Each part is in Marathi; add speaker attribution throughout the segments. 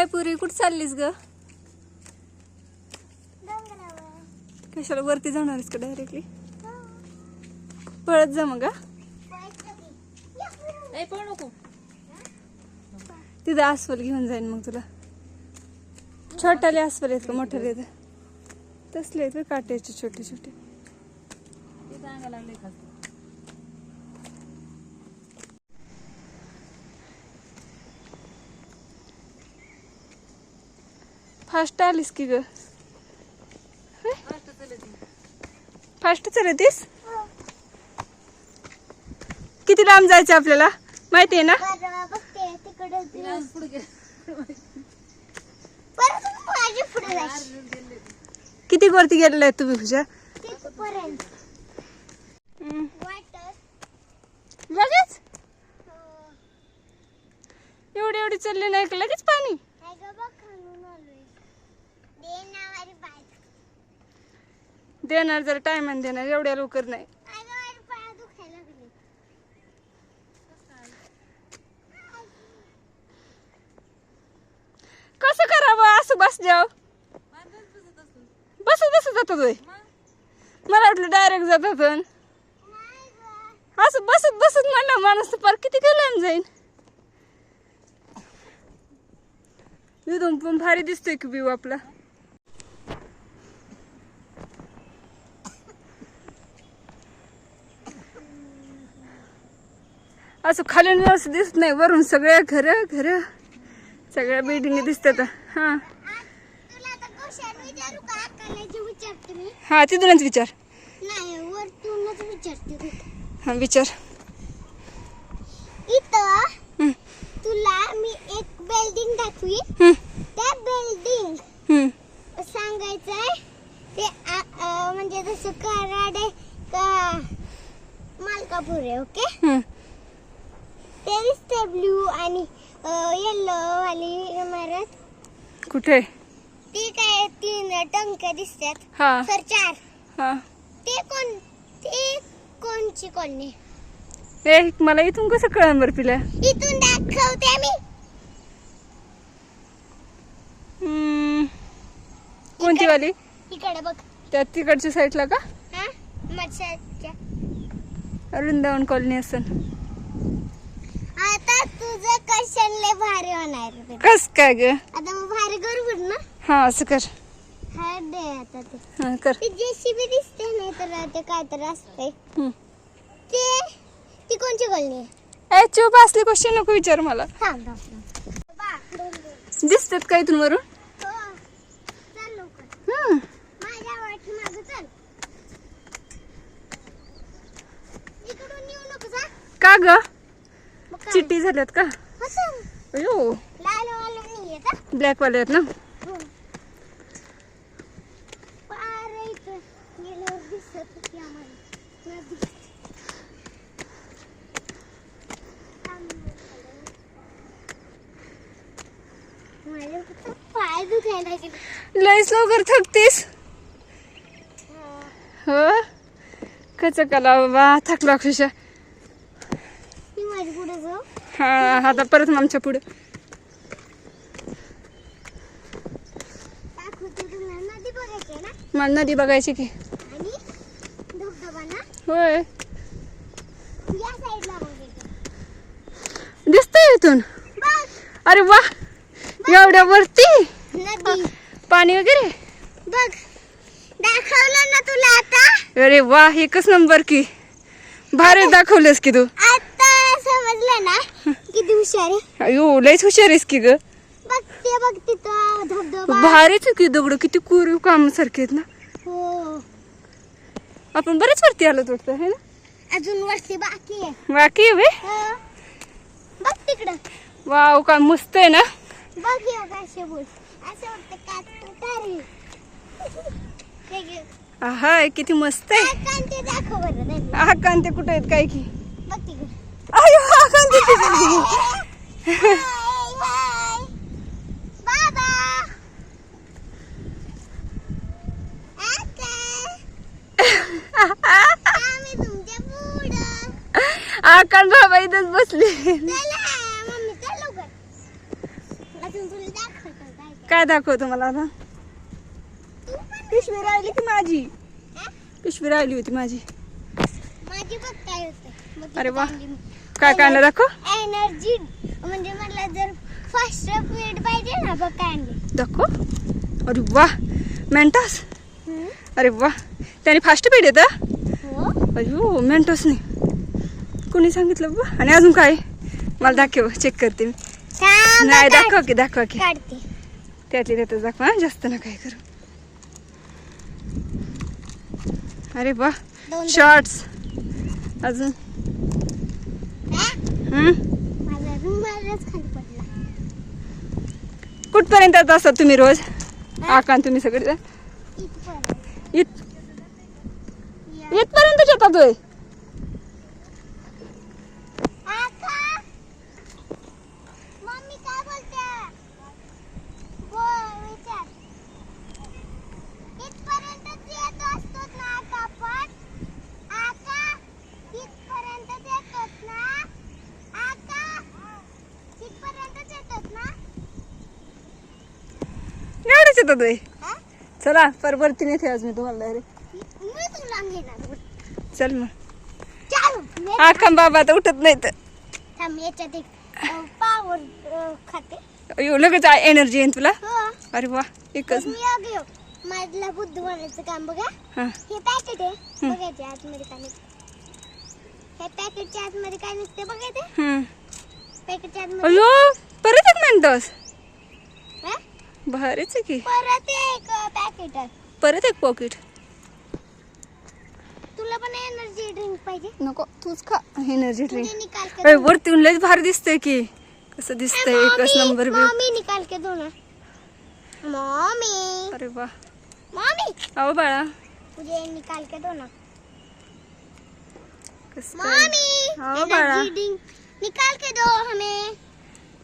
Speaker 1: ए पुरी कुठं चाललीस ग? कशाला वरती जाणारीस का डायरेक्टली पळत जा मग हा. तिथं अस्वल घेऊन जाईन मग तुला. छोटाले अस्वल आहेत का? मोठाले आहेत? तसले आहेत काट्याचे छोटे छोटे
Speaker 2: लागले
Speaker 1: फास्ट आलीस की ग
Speaker 2: फास्ट चालत
Speaker 1: फास्ट चालतीस किती लांब जायचं आपल्याला? माहिती आहे ना? किती वरती गेलेला आहे तुम्ही पूजा? हम्म. लगेच? एवढी एवढी चालली नाही का लगेच पाणी देणार जर टायमान देणार एवढ्या लवकर नाही. कसं करावं? असं बस जाव बसत बसत जातात होय. मला वाटलं डायरेक्ट जातात असं बसत बसत म्हणलं माणूस पार किती काय लांब जाईन. इथून पण भारी दिसतोय की व्ह्यू आपला. असं खाली असं दिसत नाही वरून सगळ्या घर घर सगळ्या बिल्डिंग दिसतात. हा. हा तिथूनच विचार. हा विचार.
Speaker 3: इथं तुला मी एक बिल्डिंग दाखवी त्या बिल्डिंग. सांगायचंय ते म्हणजे जसं कराडे का मालकापूर आहे ओके. ते दिसते ब्ल्यू आणि येल्लो वाली इमारत
Speaker 1: कुठे?
Speaker 3: ती काय तीन टंक दिसतात.
Speaker 1: हा.
Speaker 3: सर चार.
Speaker 1: हा.
Speaker 3: ते कोण ते कोणची कॉलनी
Speaker 1: ए मला इथून कसं कळण बरं पिल्या?
Speaker 3: इथून दाखवते मी
Speaker 1: कोणती वाली?
Speaker 3: इकडे बघ.
Speaker 1: त्या तिकडच्या साईडला का?
Speaker 3: हा? मच्छाच्या
Speaker 1: वृंदावन कॉलनी असन.
Speaker 3: आता तुझं कशन लय भारी होणार.
Speaker 1: कस काय ग
Speaker 3: आता मग भारी करू ना
Speaker 1: हा असं कर
Speaker 3: हा दे आता ते
Speaker 1: हा कर
Speaker 3: ते जेसीबी दिसते नाही तर ते काय तर असते
Speaker 1: हम्म.
Speaker 3: ते ती कोणची कॉलनी आहे
Speaker 1: ए चूप असली क्वेश्चन नको विचार मला
Speaker 3: थांब थांब, थांब.
Speaker 1: दिसतात का इथून वरून
Speaker 3: हो. चल लवकर
Speaker 1: हम्म.
Speaker 3: माझ्या वाटी मागं चल इकडून येऊ
Speaker 1: का ग? चिट्टी झाल्यात का. अयो. ब्लॅक वाले आहेत ना?
Speaker 3: हो.
Speaker 1: लयच लवकर थकतीस? हो. कच कला बाबा? थकला
Speaker 3: जाऊ
Speaker 1: हा आता परत आमच्या पुढे. मला नदी बघायची की. होय. दिसतंय इथून. अरे वा एवढ्या वरती? पाणी वगैरे?
Speaker 3: बघ दाखवलं ना तुला आता?
Speaker 1: अरे वा एकच नंबर की. भारी दाखवलेस की तू.
Speaker 3: ना? किती हुशार आहे.
Speaker 1: अयो लयच हुशार आहेस की ग.
Speaker 3: बघ ते बघ तिथं धबधबा
Speaker 1: भारीच आहे की दगड किती कोरीव काम सारखे आहेत ना.
Speaker 3: हो.
Speaker 1: आपण बरेच वरती आलो वाटतं है ना?
Speaker 3: अजून वरती बाकी आहे.
Speaker 1: बाकी आहे बे
Speaker 3: हो. बघ तिकडं.
Speaker 1: वाव काय मस्त आहे ना?
Speaker 3: बघ हे बघ असे बोल असं वाटतं का ते घे.
Speaker 1: किती मस्त आहे.
Speaker 3: काय कांते दाखव बरं नाही
Speaker 1: हा कांते कुठे आहेत काय की?
Speaker 3: बघ तिकडं.
Speaker 1: अयो हा कांते तिकडे.
Speaker 3: हाय हाय बाबा
Speaker 1: इथंच बसले
Speaker 3: काय
Speaker 1: दाखवतो मला आता पिशवी राहिली की माझी? पिशवी राहिली होती माझी अरे वा. काय काढलं दाखव.
Speaker 3: एनर्जी म्हणजे मला जर फास्ट स्पीड पाहिजे ना बघ काय आणली
Speaker 1: दाखव. अरे वा. मेंटॉस अरे वा. त्याने फास्ट पीड येतं
Speaker 3: हो.
Speaker 1: अयो मेंटॉस नाही कोणी सांगितलं बा? आणि अजून काय? मला दाखव चेक करते मी.
Speaker 3: थांब,
Speaker 1: नाही दाखव की दाखव की.
Speaker 3: काढते.
Speaker 1: त्यातली त्यातच दाखवा हा, जास्त ना काय करू. अरे वा.
Speaker 3: दोन
Speaker 1: शॉर्ट्स अजून
Speaker 3: हा?
Speaker 1: हम्म
Speaker 3: माझा रुमालच खाली पडला
Speaker 1: कुठपर्यंत येत असतात तुम्ही रोज? आकान तुम्ही सगळे.
Speaker 3: इथपर्यंत.
Speaker 1: येतात होय
Speaker 3: आका मम्मी काय बोलते बोल विचार इथपर्यंतच येत असतो ना आका पण आका इथपर्यंतच येतोच ना आका इथपर्यंतच येतोच ना हा?
Speaker 1: चला परवरती नाही आज मी तुम्हाला डायरेक्ट चल मग.
Speaker 3: चालू मी
Speaker 1: आकाम बाबा आता उठत नाही तर अयो लगेच एनर्जी येईन तुला.
Speaker 3: हो.
Speaker 1: अरे वा एकच.
Speaker 3: मी घेऊ माझला बुद्ध बनायचं काम बघा.
Speaker 1: हा.
Speaker 3: पॅकेट आहे. बघायचे आतमध्ये काय हे पॅकेटच्या आतमध्ये काय निघते बघायचे. पॅकेटच्या आतमध्ये.
Speaker 1: परत एक
Speaker 3: हा?
Speaker 1: भारीच आहे की?
Speaker 3: परत एक पॅकेट आहे
Speaker 1: परत एक पॉकेट
Speaker 3: तुला पण एनर्जी ड्रिंक पाहिजे.
Speaker 1: नको तूच खा एनर्जी
Speaker 3: तुझे
Speaker 1: ड्रिंक
Speaker 3: निकाल के
Speaker 1: अरे. वरती लयच भारी दिसतंय की. कसं दिसतंय एकच नंबर
Speaker 3: मम्मी निकाल के दो ना मम्मी.
Speaker 1: अरे वा.
Speaker 3: मम्मी.
Speaker 1: अहो बाळा.
Speaker 3: मुझे निकाल के दो ना मम्मी.
Speaker 1: हाँ, बाळा।
Speaker 3: एनर्जी ड्रिंक निकाल के दो हमें.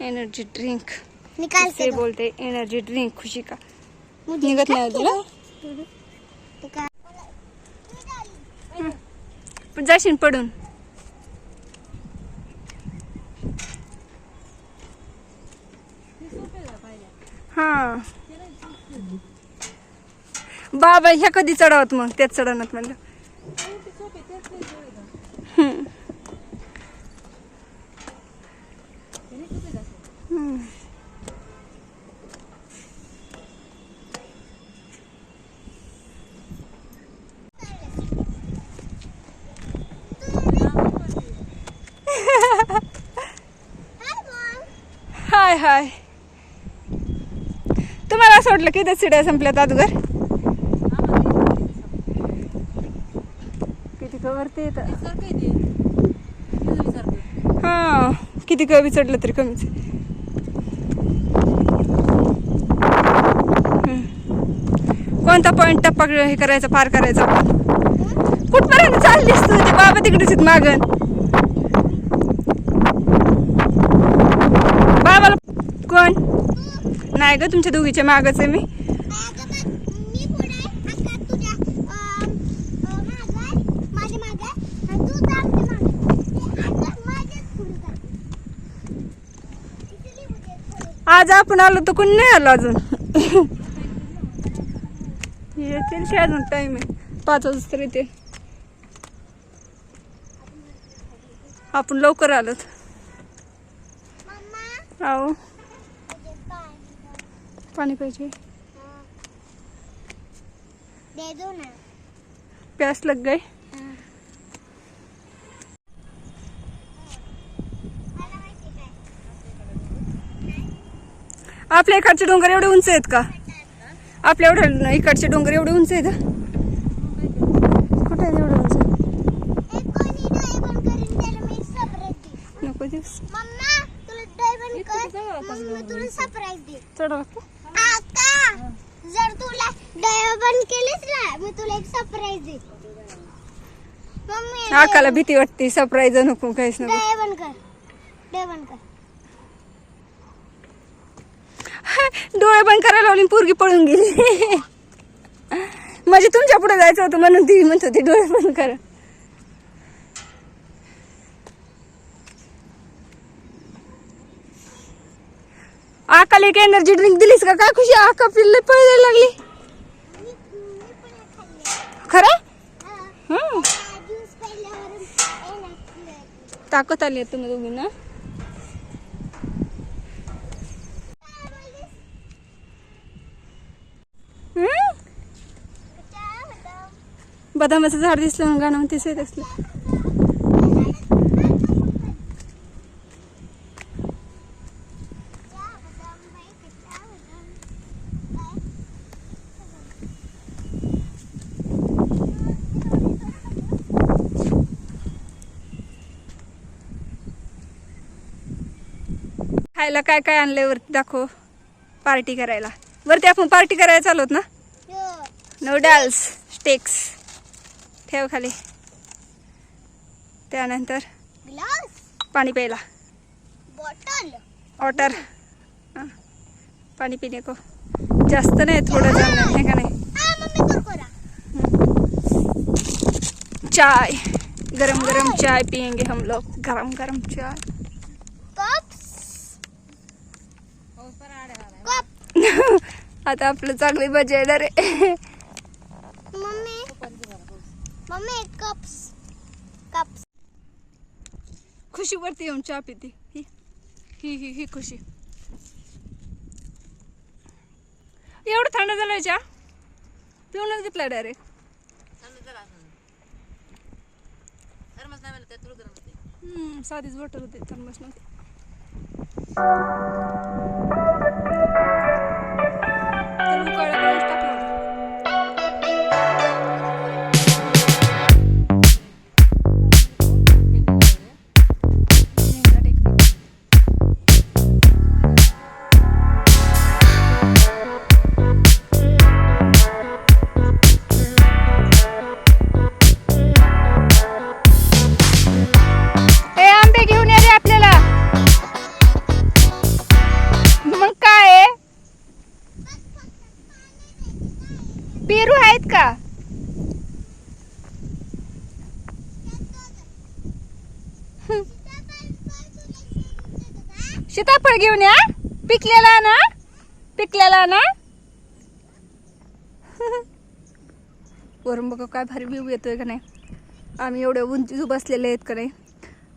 Speaker 1: एनर्जी ड्रिंक
Speaker 3: निकाल
Speaker 1: से बोलते एनर्जी ड्रिंक खुशी का. निघत नाही तुला. पण जाशील पडून. हा. बाबा ह्या कधी चढवत मग? त्याच चढवणार म्हणलं हम्म. हम्म.
Speaker 3: Hi mom.
Speaker 1: हाय हाय सोडलं की इथं सिड्या संपल्यात अगोदर. किती कवरते येतं
Speaker 2: ते
Speaker 1: हा किती कवी चढलं तरी कमीच. कोणता पॉइंट टप्पा हे करायचा पार करायचा? आपण कुठपर्यंत चाललीस तू? ते बाबा तिकडेच आहेत मागण बाबाला कोण नाही ग तुमच्या दोघीच्या मागच आहे. मी आज आपण आलो तर कोणी नाही आलो अजून? येतील ते अजून टाइम आहे? पाच वाजता येते आपण लवकर
Speaker 3: पाणी दो.
Speaker 1: पाणी पाहिजे.
Speaker 3: दे दो ना.
Speaker 1: प्यास लग गई? आपल्या इकडचे डोंगर एवढे उंच आहेत का? आपल्या एवढ्या इकडचे डोंगर एवढे उंच आहेत? कुठे एवढे उंच? नको दिवस चढ
Speaker 3: जर तुला डोळे बंद केलेस ना मी तुला एक सरप्राईज दे मम्मी
Speaker 1: आकाला भीती वाटते सरप्राईज नको काहीच नको.
Speaker 3: डोळे बंद कर डोळे बंद कर.
Speaker 1: डोळे बंद करायला लावली पोरगी पळून गेली. म्हणजे तुमच्यापुढे जायचं होतं म्हणून ती म्हणत होती डोळे बंद करा. आका एक एनर्जी ड्रिंक दिलीस का? काय खुशी आका पिल्ले पळायला लागली.
Speaker 3: मी ताकत
Speaker 1: खरं ताकद आली तुम्ही दोघींना ना? बदामाचं झाड दिसलं म्हणून गाणं म्हणतेस येत असलं खायला काय काय आणलंय वरती दाखव. पार्टी करायला. वरती आपण पार्टी करायला चालवत ना? नूडल्स स्टेक्स ठेव खाली. त्यानंतर पाणी प्यायला.
Speaker 3: बॉटल
Speaker 1: वॉटर पाणी पिणे को. जास्त नाही थोडं जाणार आहे का नाही? चाय. गरम गरम चाय पियेंगे हम लोग. गरम गरम चाय
Speaker 3: कप्स
Speaker 2: पाऊस पण आड्या आला
Speaker 3: कप
Speaker 1: आता आपलं चांगली मजा येणार आहे.
Speaker 3: मम्मी. मम्मी कप्स कप्स
Speaker 1: खुशीवरती येऊन चहा पिते. ही ही ही ही खुशी. एवढं थंड झालं चहा? पिऊनच घेतला डायरेक्ट
Speaker 2: थंड झाला असं गरमच नाही म्हणलं त्यात तुला गरम होते
Speaker 1: साधीच बॉटल होते थर्मस नव्हती. सीताफळ घेऊन या पिकलेला ना पिकलेला ना वरून बघा काय भारी व्ह्यू येतोय का नाही. आम्ही एवढ्या उंची बसलेले आहेत का नाही.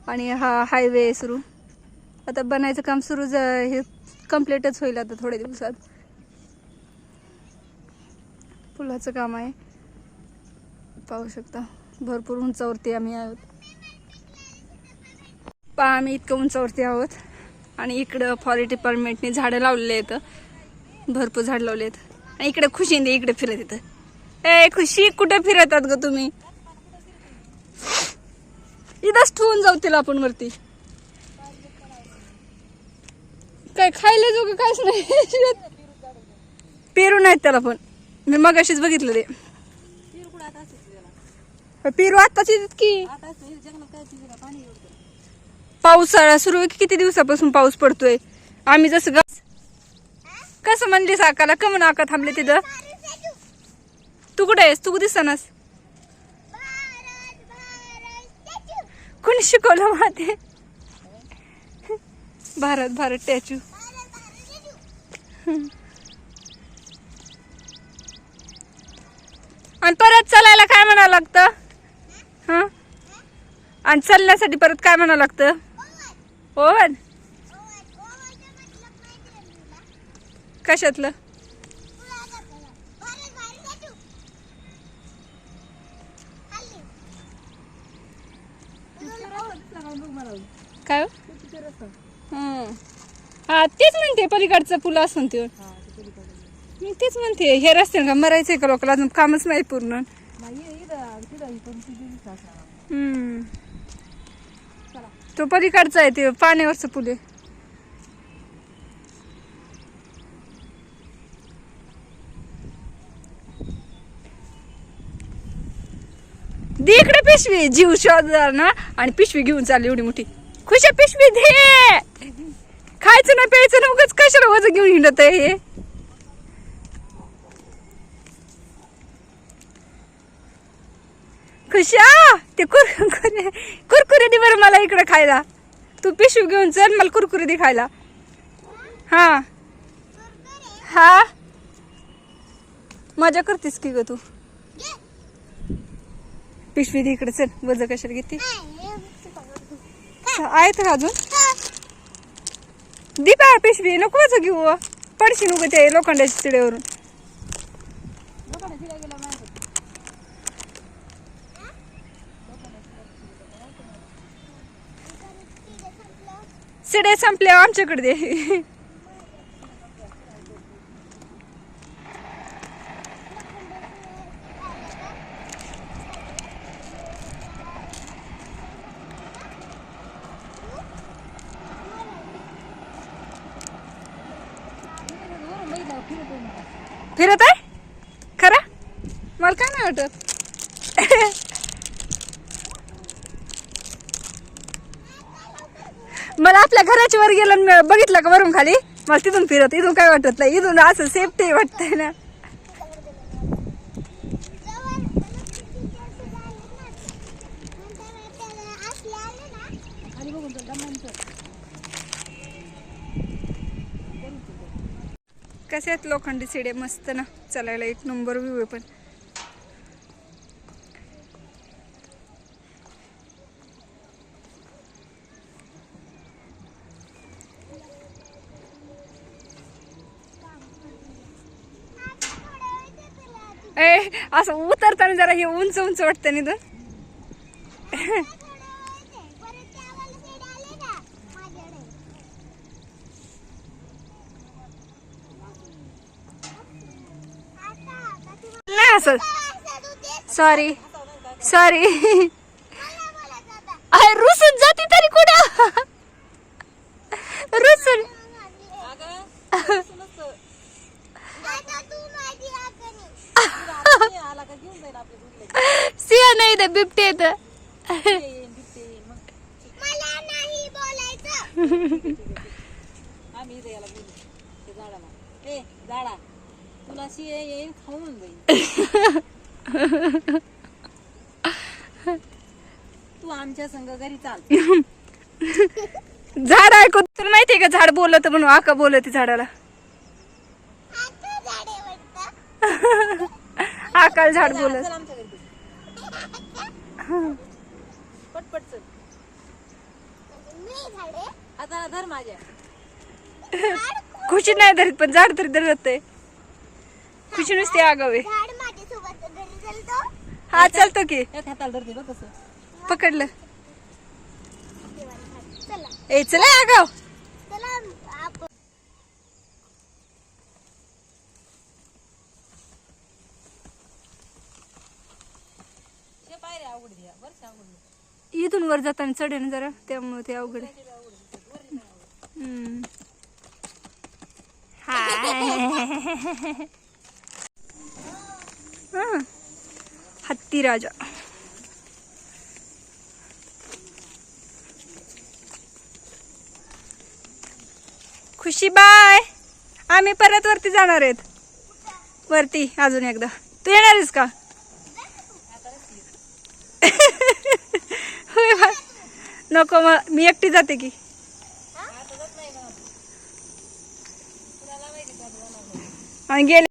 Speaker 1: आणि हा हायवे सुरू. आता बनायचं काम सुरू ज हे कम्प्लीटच होईल आता थोड्या दिवसात. पुलाचं काम आहे. पाहू शकता. भरपूर उंचावरती आम्ही आहोत. पहा आम्ही इतकं उंचावरती आहोत. आणि इकडं फॉरेस्ट डिपार्टमेंटने झाडं लावलेले आहेत. भरपूर झाड लावले आहेत. आणि इकडे खुशींदे इकडे फिरत येतं ए खुशी कुठे फिरतात ग तुम्ही? इथंच ठेवून जाऊ तिला आपण वरती. काय खायला जो काहीच नाही. पेरू नाहीत त्याला पण. मी मग अशीच बघितलं ते. पेरू आत्ताच येतात की. पावसाळा सुरू आहे की किती दिवसापासून पाऊस पडतोय? आम्ही जसं ग कसं म्हणलीस आकाला कमन आका थांबले तिथं. तू कुठे आहेस? तू दिसनास. कोणी शिकवलं माते भारत भारत स्टॅच्यू आणि परत चालायला काय म्हणावं लागतं? हां? आणि चालण्यासाठी परत काय म्हणावं लागतं? ओवन कशातलं काय हो? हं. तेच म्हणते पलीकडचा पुल असून ते मी तेच म्हणते हे रस्त्यानं का मरायचंय का लोकांना अजून कामच नाही पूर्ण हम्म. तो पलीकडचा आहे ते पाण्यावरचं पुल आहे. दे इकडे पिशवी. जीव शोधणार ना? आणि पिशवी घेऊन चालली एवढी मोठी. खुश पिशवी दे. खायचं ना प्यायचं ना उगाच कशाला वजन घेऊन हिंडत आहे हे? खुशा ते कुरकुरे कुरकुरे दे बरं मला इकडे खायला. तू पिशवी घेऊन चल मला कुरकुरे दे खायला. हा. हा? मजा करतेस की ग तू? पिशवी दे इकडे चल वज कशाला घेते?
Speaker 3: हा,
Speaker 1: आहेत का अजून? दीपा पिशवी नको वज घेऊ पडशी नको ते लोखंडाच्या चिड्यावरून
Speaker 2: लोकांना शिरा गेला माहिती
Speaker 1: डे संपले आमच्याकडे दे. फिरत आहे? खरं? मला काय नाही वाटत. मला आपल्या घराच्या वर गेलं बघितलं का वरून खाली? मला तिथून फिरत इथून काय वाटत नाही इथून असं सेफ्टी वाटतंय ना. कसे आहेत लोखंडी सिडे मस्त ना चालायला एक नंबर व्ह्यू आहे पण. ए असं उतरताना जरा हे उंच उंच वाटतं ना नाही
Speaker 3: असं. सॉरी सॉरी परत त्या वाला side आले ना, माझ्याकडे. आता, आता तू
Speaker 1: नाही असं
Speaker 3: असं तू तेच
Speaker 1: सॉरी सॉरी
Speaker 3: मला बोलायचं आता.
Speaker 1: अरे रुसून जाते तरी कुठं रुसून
Speaker 2: अगं सुनच
Speaker 3: आता तू माझी आकणी.
Speaker 1: सिया नाही तर बिबटे येत
Speaker 3: बोलायचं.
Speaker 2: आम्ही याला झाडाला. ए झाडा तुला शिये येईन खाऊन जाईल. तू आमच्या संग घरी चाल.
Speaker 1: झाड ऐकू तर माहितीये का झाड बोलत म्हणून आका बोलत झाडाला
Speaker 3: आता झाडे वाटतं.
Speaker 1: आकाल झाड बोलत.
Speaker 2: पटपट चल. आता धर माझ्या.
Speaker 1: खुशी नाही धरीत पण झाड तरी धरत आहे खुशी नुसती आगावे. हा चालतो की. पकडलं. ए चला आगाव
Speaker 3: चला आपण
Speaker 2: शे पायऱ्या अवघड द्या बरं अवघड
Speaker 1: इथून वर जाताना चढेन जरा त्यामुळे ते अवघड हाय. हत्ती राजा. खुशी बाय. आम्ही परत वरती जाणार आहेत. वरती अजून एकदा. तू येणार आहेस का होय बा. नको मग मी एकटी जाते की. आणि गेले